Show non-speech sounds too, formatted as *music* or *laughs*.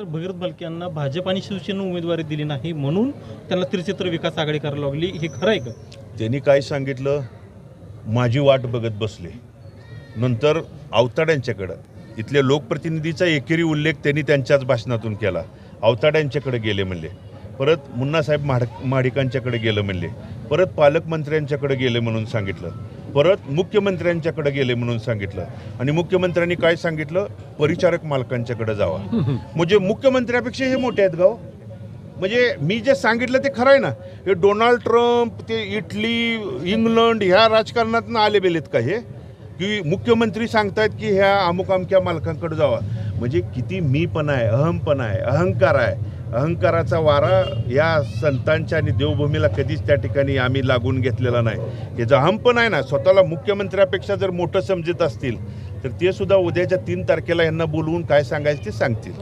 तर भगीरथ बालके यांना भाजप आणि शिवसेनेनं उमेदवारी दिली नाही म्हणून त्यांना त्रिचित्र विकास आघाडी करायला लागली. हे खरं आहे का? त्यांनी काय सांगितलं? माझी वाट बघत बसले. नंतर अवताड्यांच्याकडं इथल्या लोकप्रतिनिधीचा एकेरी उल्लेख त्यांनी त्यांच्याच भाषणातून केला. अवताड्यांच्याकडे गेले म्हणले. परत मुन्नासाहेब माड माडिकांच्याकडे गेलं म्हणले. परत पालकमंत्र्यांच्याकडे गेले म्हणून सांगितलं. परत मुख्यमंत्र्यांच्याकडे गेले म्हणून सांगितलं. आणि मुख्यमंत्र्यांनी काय सांगितलं? परिचारक मालकांच्याकडे जावा. *laughs* म्हणजे मुख्यमंत्र्यापेक्षा हे मोठे आहेत गाव. म्हणजे मी जे सांगितलं ते खरं आहे ना. हे डोनाल्ड ट्रम्प ते इटली इंग्लंड ह्या राजकारणातून आले बेलेत का हे? की मुख्यमंत्री सांगतायत की ह्या अमुक अमक्या मालकांकडे जावा. म्हणजे किती मीपणा आहे अहमपणा आहे अहंकार आहे. अहंकाराचा वारा या संतांच्या आणि देवभूमीला कधीच त्या ठिकाणी आम्ही लागून घेतलेला नाही. हे अहम पण आहे ना स्वतःला मुख्यमंत्र्यापेक्षा जर मोठं समजत असतील तर ते सुद्धा उद्याच्या तीन तारखेला यांना बोलवून काय सांगायचं ते सांगतील.